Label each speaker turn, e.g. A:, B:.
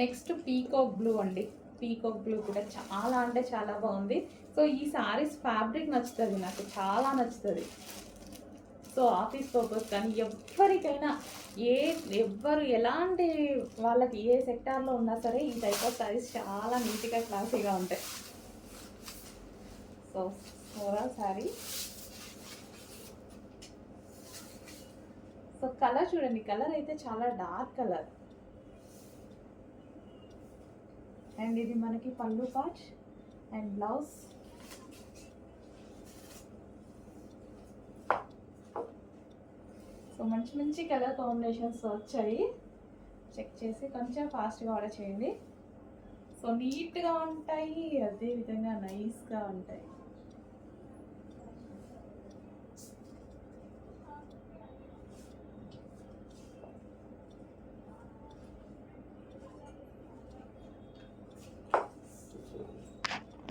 A: Next peacock blue అండి. Peacock blue కూడా చాలా అంటే చాలా బాగుంది. సో ఈ సారీస్ ఫ్యాబ్రిక్ నచ్చుతుంది నాకు చాలా నచ్చుతుంది. సో ఆఫీస్ పర్పస్ కానీ ఎవరికైనా ఏ ఎవ్వరు ఎలాంటి వాళ్ళకి ఏ సెక్టార్లో ఉన్నా సరే ఈ టైప్ ఆఫ్ సారీస్ చాలా నీట్గా క్లాసీగా ఉంటాయి. So overall sari so colour చూడండి కలర్ అయితే చాలా డార్క్ కలర్ అండ్ ఇది మనకి పళ్ళు పాచ్ అండ్ బ్లౌజ్. సో మంచి మంచి కలర్ కాంబినేషన్స్ వచ్చాయి. చెక్ చేసి కొంచెం ఫాస్ట్గా ఆర్డర్ చేయండి. సో నీట్గా ఉంటాయి అదేవిధంగా నైస్గా ఉంటాయి.